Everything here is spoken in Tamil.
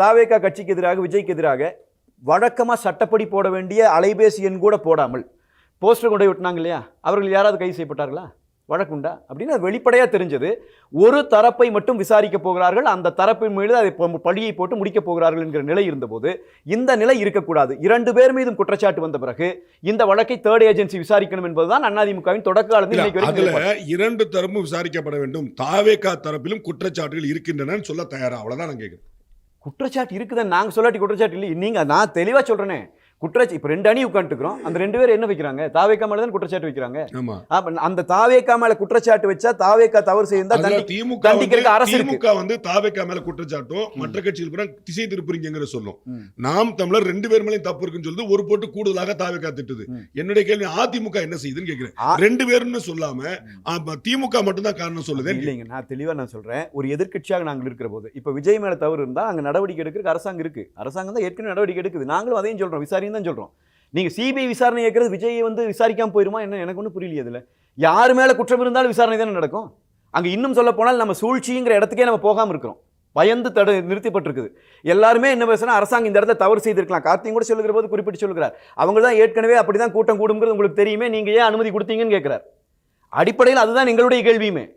தாவேகா கட்சிக்கு எதிராக விஜய்க்கு எதிராக வழக்கமாக சட்டப்படி போட வேண்டிய அலைபேசி எண் கூட போடாமல் போஸ்டர் கொண்டு விட்டுனாங்க இல்லையா? அவர்கள் யாராவது கைது செய்யப்பட்டார்களா? வழக்குண்டா அப்படின்னு அது வெளிப்படையாக தெரிஞ்சது. ஒரு தரப்பை மட்டும் விசாரிக்க போகிறார்கள். அந்த தரப்பின் மீது அதை பழியை போட்டு முடிக்கப் போகிறார்கள் என்கிற நிலை இருந்தபோது இந்த நிலை இருக்கக்கூடாது. இரண்டு பேர் மீதும் குற்றச்சாட்டு வந்த பிறகு இந்த வழக்கை தேர்ட் ஏஜென்சி விசாரிக்கணும் என்பதுதான் அதிமுகவின் தொடக்க காலத்தில். இரண்டு தரப்பும் விசாரிக்கப்பட வேண்டும். தாவேகா தரப்பிலும் குற்றச்சாட்டுகள் இருக்கின்றன சொல்ல தயாரா? அவ்வளவுதான் நான் கேட்கிறேன் குற்றச்சாட்டு இருக்குதுன்னு நாங்கள் சொல்லாட்டி குற்றச்சாட்டு இல்லை நீங்கள் நான் தெளிவாக சொல்கிறேனே குற்றச்சாட்டு இப்போ ரெண்டு அணி உட்காந்துக்கிறோம் அந்த ரெண்டு பேரும் என்ன வைக்கிறாங்க? தாவேக்கா மேல தான் குற்றச்சாட்டு வைக்கிறாங்க? அந்த தாவேக்கா மேல குற்றச்சாட்டு வச்சா தாவேக்கா தவறு தண்டி திமுக அரசு. திமுக வந்து தாவேக்கா மேல குற்றச்சாட்டும் மற்ற கட்சிகள் பூரா திசை திருப்புறீங்கிற சொல்லும். நாம் தமிழர் ரெண்டு பேர் மேலயும் தப்பு இருக்குன்னு சொல்லுது ஒரு போட்டு கூடுதலாக தாவேக்கா திட்டுது. என்னுடைய கேள்வி அதிமுக என்ன செய்யுதுன்னு கேக்குறேன். ஆ- ரெண்டு பேருன்னு சொல்லாம திமுக மட்டும் தான் காரணம் சொல்லுது. இல்லைங்க. நான் தெளிவா நான் சொல்றேன். ஒரு எதிர்க்கட்சியாக நாங்கள் இருக்கிற போது இப்ப விஜய் மேல தவறு இருந்தா அங்க நடவடிக்கை எடுக்கிறதுக்கு அரசாங்கம் இருக்கு. அரசாங்கம் தான் ஏற்கனவே நடவடிக்கை எடுக்குது. நாங்களும் அதையும் சொல்றோம். அப்படின்னு தான் சொல்றோம். நீங்க சிபிஐ விசாரணை கேட்கறது விஜய் வந்து விசாரிக்காமல் போயிருமா என்ன? எனக்கு ஒன்றும் புரியலையே அதில். யார் மேல குற்றம் இருந்தாலும் விசாரணை தானே நடக்கும். அங்க இன்னும் சொல்ல போனால் நம்ம சூழ்ச்சிங்கிற இடத்துக்கே நம்ம போகாம இருக்கிறோம். பயந்து தடு நிறுத்தப்பட்டிருக்குது. எல்லாருமே என்ன பேசுனா அரசாங்கம் இந்த இடத்துல தவறு செய்திருக்கலாம். கார்த்தியும் கூட சொல்லுகிற போது குறிப்பிட்டு சொல்கிறார் அவங்க தான் ஏற்கனவே அப்படிதான் கூட்டம் கூடுங்கிறது உங்களுக்கு தெரியுமே. நீங்க ஏன் அனுமதி கொடுத்தீங்கன்னு கேட்கிறார். அடிப்படையில் அதுதான் எங்களுடைய கேள்வியுமே.